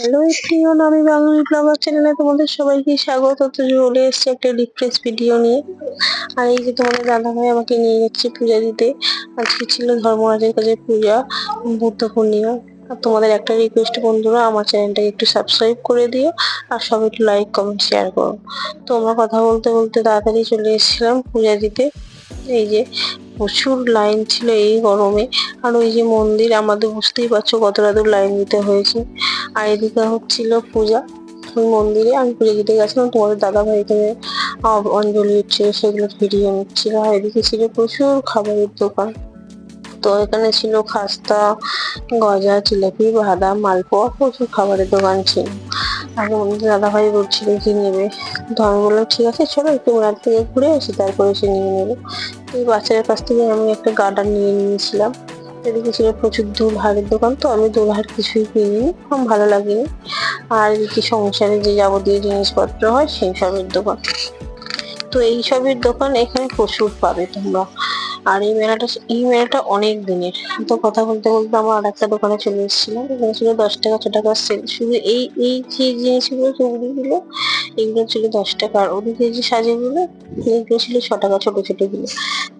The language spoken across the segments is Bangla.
হ্যালো এভরিওয়ান আমি বাঙালি ব্লগার চ্যানেলে তোমাদের সবাইকে স্বাগত। তো চলে এসেছে একটা রিফ্রেশ ভিডিও নিয়ে। আর এই যে তোমাদের দাদা ভাই আমাকে নিয়ে যাচ্ছে পূজা দিতে। আজকে ছিল ধর্মরাজের কাছে পূজা, বুদ্ধ পূর্ণিমা। আর তোমাদের একটা রিকোয়েস্ট বন্ধুরা, আমার চ্যানেলটাকে একটু সাবস্ক্রাইব করে দিও। আর সবাই একটু লাইক কমেন্ট শেয়ার করো। তো আমরা কথা বলতে বলতে তাড়াতাড়ি চলে এসেছিলাম পূজা দিতে। এই যে প্রচুর লাইন ছিল এই গরমে। আর ওই যে মন্দির, আমাদের বুঝতেই পারছ কতটা দূর লাইন দিতে হয়েছে। আর এদিকে হচ্ছিল পূজা। ওই মন্দিরে আমি পুজো দিতে গেছিলাম। তোমাদের দাদা ভাই এখানে অঞ্জলি হচ্ছিল সেগুলো ভিডিও নিচ্ছিল। আর এদিকে ছিল প্রচুর খাবারের দোকান। তো এখানে ছিল খাস্তা, গজা, জিলাপি, বাদাম, মালপোয়া, প্রচুর খাবারের দোকান ছিল। আর আমাদের দাদা ভাই বলছিল কি নেবে। তো আমি বললাম, ঠিক আছে, চলো একটু মেলার থেকে ঘুরে আসি, তারপরে এসে নিয়ে নেব। এই বাচ্চাদের কাছ থেকে আমি একটা গার্ডার নিয়ে নিয়েছিলাম। এদিকে ছিল প্রচুর দুলহারের দোকান, তো আমি দুলহার কিছুই কিনি খুব ভালো লাগেনি। আর এদিকে সংসারে যে যাবতীয় জিনিসপত্র হয়, সেই সবের দোকান। তো এই সবের দোকান এখানে প্রচুর পাবে তোমরা। আর এই মেলাটা এই মেলাটা অনেক দিনের। তো কথা বলতে বলতে আমার আর একটা দোকানে চলে এসেছিলাম। এখানে ছিল দশ টাকা, ছ টাকার সেল শুধু এই এই যে জিনিসগুলো, চৌড়িগুলো, এগুলো ছিল দশ টাকা। আর ওদিকে যে সাজেগুলো, এগুলো ছিল ছ টাকা, ছোট ছোটগুলো।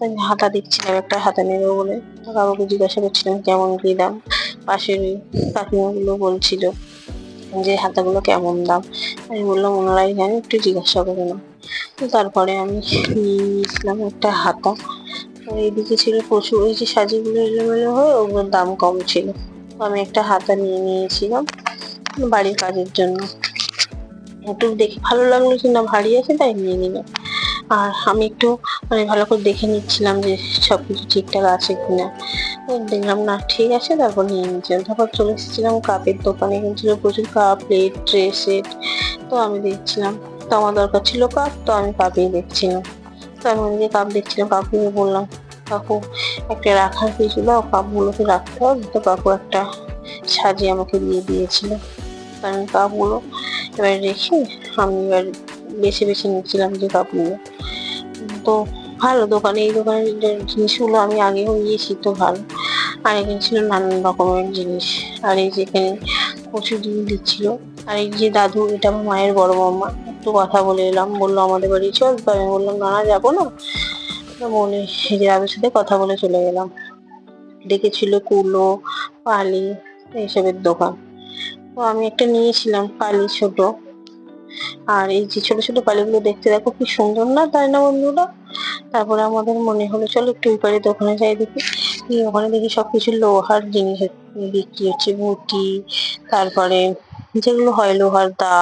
আমি হাতা দেখছিলাম, একটা হাতা নেব বলে। তো জিজ্ঞাসা করছিলাম, কেমন কি দাম? পাশের কাকিমাগুলো বলছিল যে, হাতাগুলো কেমন দাম? আমি বললাম ওনারাই জানে একটু জিজ্ঞাসা করে না তারপরে আমি নিয়ে নিয়েছিলাম একটা হাতা। আর এইদিকে ছিল প্রচুর ওই যে সাজিগুলো এলোমেলো হয়ে ওগুলোর দাম কম ছিল। আমি একটা হাতা নিয়ে নিয়েছিলাম বাড়ির কাজের জন্য। একটু দেখে ভালো লাগল যে না, ভারী আছে তাই নিয়ে নিলাম। আর আমি একটু মানে ভালো করে দেখে নিচ্ছিলাম যে সব কিছু ঠিকঠাক আছে কিনা। তো দেখলাম, না, ঠিক আছে, তারপর নিয়ে নিচ্ছিলাম। তারপর চলে এসেছিলাম কাপের দোকানে। এখানে প্রচুর কাপ, প্লেট, ট্রে, সেট। তো আমি দেখছিলাম, তো আমার দরকার ছিল কাপ, তো আমি কাপই দেখছিলাম। তো আমি ওদিকে কাপ দেখছিলাম কাকুকে বললাম, কাকু একটা রাখার কিছু দাও কাপগুলোকে রাখতে হবে, তো কাকু একটা সাজিয়ে আমাকে দিয়ে দিয়েছিল। কারণ কাপগুলো এবার রেখে আমি এবার বেছে বেছে নিচ্ছিলাম যে কাপগুলো। তো ভালো দোকানে, এই দোকানের জিনিসগুলো আমি আগেও নিয়েছি, তো ভালো। আর এখানে ছিল নানান রকমের জিনিস। আর এই যেখানে প্রচুর জিনিস দিচ্ছিল, আর এই যে দাদু, এটা আমার মায়ের বড় মামা একটু কথা বলে এলাম, বলল আমাদের বাড়ি চল, তো আমি বললাম, না যাব না। মনে দাদুর সাথে কথা বলে চলে গেলাম। ডেকেছিল কুলো পালি, এইসবের দোকান। তো আমি একটা নিয়েছিলাম, পালি ছোট। আর এই যে ছোট ছোট পালিগুলো দেখতে দেখো কি সুন্দর না, তাই না বন্ধুরা? তারপরে আমাদের মনে হলো, চলো একটু ওই দোকানে যাই দেখি। ওখানে দেখি সবকিছু লোহার জিনিস বিক্রি হচ্ছে, বুটি, তারপরে যেগুলো হয় লোহার দা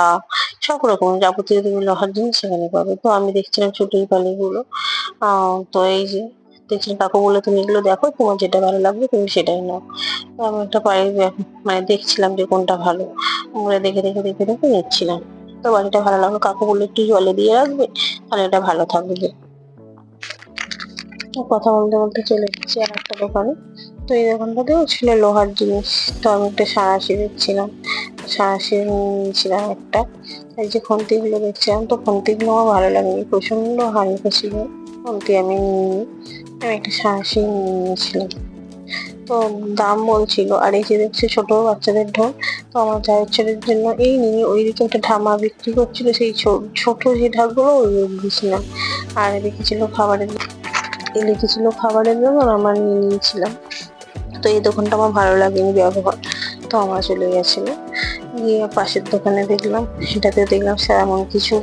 সব রকম যাবতীয় তুমি লোহার জিনিস সেখানে পাবে। তো আমি দেখছিলাম ছোট এই পালিগুলো তো এই যে দেখছিলাম কাকু বলে তুমি এগুলো দেখো, তোমার যেটা ভালো লাগবে তুমি সেটাই নাও। আমি একটা পায়ে মানে দেখছিলাম যে কোনটা ভালো। আমরা দেখে দেখে দেখে দেখে নিচ্ছিলাম। তো বাড়িটা ভালো লাগল। কাকু বলল, একটু জলে দিয়ে রাখবে, তাহলে এটা ভালো থাকবে। কথা বলতে বলতে চলে এসেছি আর একটা দোকানে। তো এই দোকানটাতেও ছিল লোহার জিনিস। তো আমি একটা সাঁড়াশি দেখছিলাম। সাঁড়াশি নিয়েছিলাম একটা। এই যে খুন্তিগুলো দেখছিলাম, তো খুন্তিগুলো আমার ভালো লাগেনি প্রচণ্ড হালকা ছিল। খুন্তি আমি আমি একটা সাঁড়াশি নিয়েছিলাম। তো দাম বলছিল, আর এই যে দেখছি ছোট বাচ্চাদের ঢোল, তো আমার ছেলের জন্য এই নিয়ে ওইদিকে একটা ঢামা বিক্রি করছিল, সেই ছোট যে ঢাকগুলো ওই দিয়েছিলাম। আর এদিকে ছিল খাবারের এদিকে ছিল খাবারের দোকান আমার নিয়ে নিয়েছিলাম। তো এই দোকানটা আমার ভালো লাগেনি ব্যবহার, তো আমার চলে গেছিল। গিয়ে পাশের দোকানে দেখলাম সেটাতে দেখলাম সেমন কিছু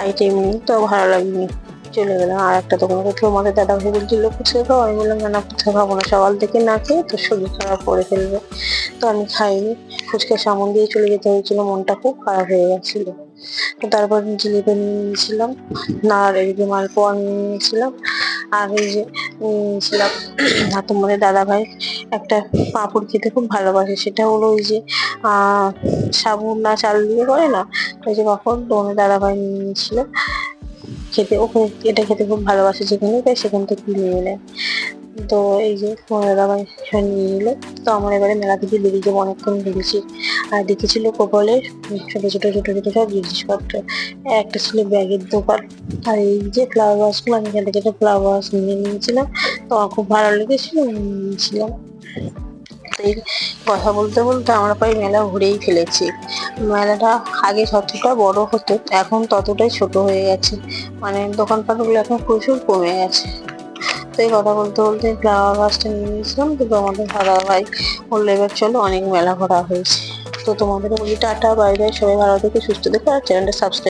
আইটেম নেই তো ভালো লাগেনি। চলে গেলাম আর একটা দোকানে। দেখল আমাদের দাদা ভাই বলছিল ফুচকা খাও? আমি বললাম, না না ফুচকা খাব না, সকাল থেকে না খেয়ে তো শরীর খারাপ করে ফেলবে। তো আমি খাইনি। ফুচকা সামন দিয়ে চলে যেতে হয়েছিল, মনটা খুব খারাপ হয়ে গেছিল। তো তারপর জিলিপি নিয়ে নিয়েছিলাম না আর এদিকে মালপোয়া নিয়ে নিয়েছিলাম। আর এই যে নিয়েছিলাম তোমাদের দাদা ভাই একটা পাঁপড় খেতে খুব ভালোবাসে। সেটা হলো ওই যে সাবুন না চাল দিয়ে করে না? ওই যে পাঁপড় তোমাদের দাদা ভাই নিয়ে নিয়েছিল। খেতে ও এটা খেতে খুব ভালোবাসে যেখানেই তাই সেখান থেকে নিয়ে নেয়। তো এই যে তোমাদের দাদা ভাই নিয়ে নিলো। তো আমার এবারে মেলা থেকে বেরিয়ে যাব অনেকক্ষণ ঘুরেছি আর দেখেছিল কপালের ছোট ছোট ছোট ছোট সব জিনিসপত্র। একটা ছিল ব্যাগের দোকান। আর এই যে ফ্লাওয়ার ভাসগুলো আমি এখান থেকে একটা ফ্লাওয়ার ভাস নিয়ে নিয়েছিলাম। তো আমার খুব ভালো লেগেছিল নিয়ে নিয়েছিলাম। কথা বলতে বলতে আমরা প্রায় মেলা ঘুরেই ফেলেছি। মেলাটা আগে যতটা বড় হতো, এখন ততটাই ছোট হয়ে গেছে। মানে দোকানপাটগুলো এখন প্রচুর কমে গেছে। তো এই কথা বলতে বলতে ফ্লাওয়ার বাসটা নিয়ে নিয়েছিলাম কিন্তু আমাদের দাদা ভাই বলল, এবার চলো অনেক মেলা ঘোরা হয়েছে। তো তোমাদের বলি টাটা, বাই বাই, সবাই ভালো থেকে, সুস্থ থেকো, আর চ্যানেলটা সাবস্ক্রাইব